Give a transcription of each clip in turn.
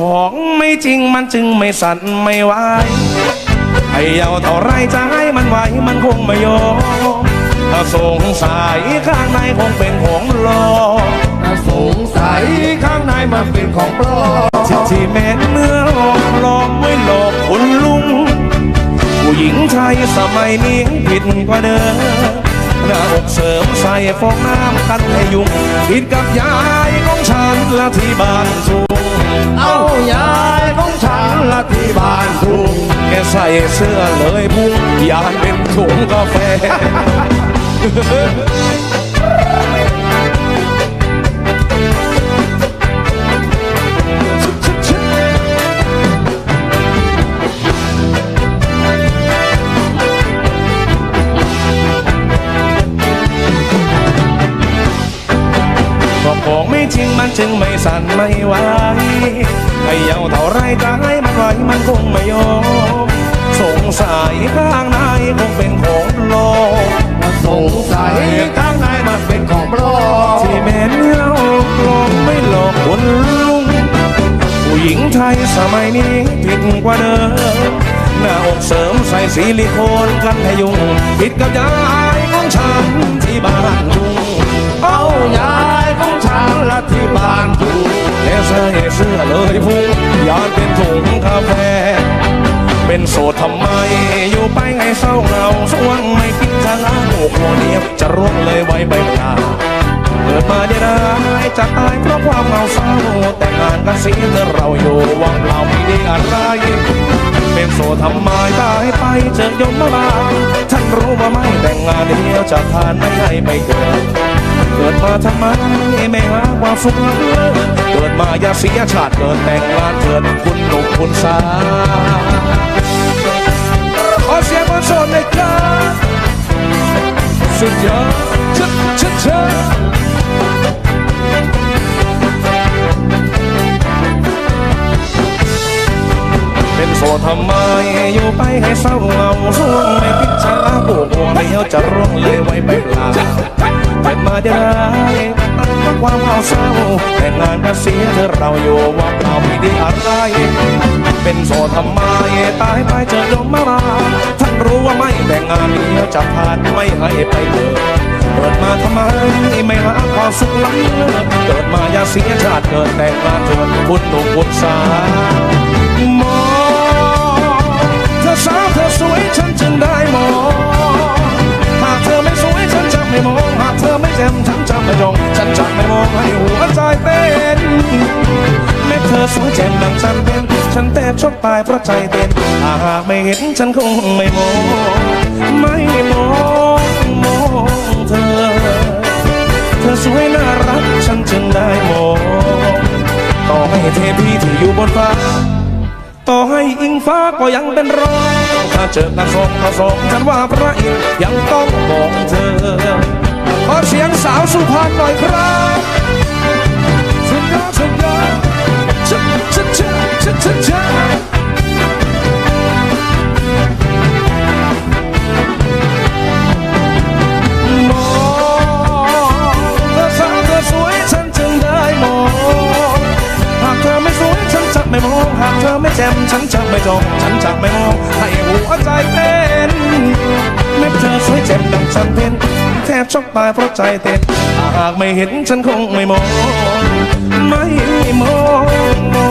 ของไม่จริงมันจึงไม่สั่นไม่ไหวให้เยาเท่าไรจะให้มันไหวมันคงไม่ยอมถ้าสงสัยข้างในคงเป็นของหลอกสงสัยข้างในมันเป็นของปลอมที่ที่แม่เนื้อหลอกหลอกไม่หลอกคุณลุง ผู้หญิงไทยสมัยนี้ผิดกว่าเดิมหน้าอกเสริมใส่ฟองน้ำกันให้ยุ่งผิดกับยายของฉันละที่บ้านสู เอายายของฉันละที่บ้านทุ่งแกใส่เสื้อเลยพุ่งยานเป็นถุงกาแฟ จริงมันจึงไม่สั่นไม่ไหวให้เยาเท่าไรจะให้มันไหวมันคงไม่ยอมสงสัยข้างในคงเป็นของหลอกสงสัยข้างในมันเป็นของปลอมที่แม่นเล่าปลอมไม่หลอกคนลุงผู้หญิงไทยสมัยนี้ผิดกว่าเดิมหน้าอกเสริมใส่ซิลิโคนกันให้ยุ่งผิดกับยายของฉันที่บ้านลุงเอายายของฉันละ ที่บ้านทุ่งแค่ใส่เสื้อเลยพุ่งยานเป็นถุงกาแฟ เป็นโสดทำไม อยู่ไปไงเศร้าเหงาสวงไม่คิดจะล้างอกหัวเดียวจะร่วงเลยไว้ใบหน้าเกิดมาเดียวดายจะตายเพราะความเหงาเศร้าแต่งงานกันเสียเธอเราอยู่วังเราไม่ได้อะไร เป็นโสดทำไมตายไปเจอยมมาลาท่า รู้ว่าไม่แต่งงานเดียวจะทานไม่ให้ไม่เกิดเกิดมาทำไมไม่หาความสุขเลยเกิดมาอย่าเสียชาติเกิดแต่งงานเกิดคุณหนุ่มคุณสาวขอเสียงคนโสดหน่อยครับสุดยอดชัดชัดชัด ทำไมอยู่ไปให้เศร้าเหงาช่วงไม่พิจารณาปวดหัวเดียวจะร่วงเลยไว้ไปเปล่าเกิดมาได้ตั้งแต่ความเหงาเศร้าแต่งงานก็เสียเธอเราอยู่ว่าเราไม่ได้อะไร เป็นโสดทำไมตายไปเจอยมมาราท่านรู้ว่าไม่แต่งงานเดียวจะผ่านไม่ให้ไปเลยเกิดมาทำไมไม่หาความสุขล้ำเลิศเกิดมาอย่าเสียชาติเกิดแต่งงานเถิดคุณหนุ่มคุณสาวมอง ไม่มองให้หัวใจเต้นแม้เธอสวยแจ่มดังฉันเป็น ฉันแทบช็อกตายเพราะใจเต้นหากไม่เห็นฉันคงไม่มองไม่มองมองเธอ เธอสวยน่ารักฉันจึงได้มองต่อให้เทพีที่อยู่บนฟ้าต่อให้อิงฟ้าก็ยังเป็นรองถ้าเจอกันสองต่อสองฉันว่าพระอินทร์ยังต้องมองเธอ ขอเสียงสาวสุพรรณหน่อยครับสุดยอดสุดยอดชัดชัดชัดชัดชัดชัดมองเธอสาวเธอสวยฉันจึงได้มอง หากเธอไม่สวยฉันจะไม่มอง หากเธอไม่แจ่มฉันจะไม่จอง ฉันจะไม่มองให้หัวใจเต้น บช็อกตายเพราะใจเต้นหากไม่เห็นฉันคงไม่มอง ไม่มองมอ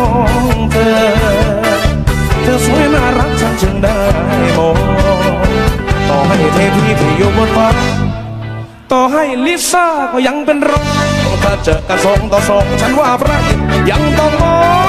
งเธอ เธอสวยน่ารักฉันจึงได้มองต่อให้เทพีที่อยู่บนฟ้าต่อให้ลิซ่าก็ยังเป็นรองถ้าเจอกันสองต่อสองฉันว่าพระอินทร์ยังต้องมอง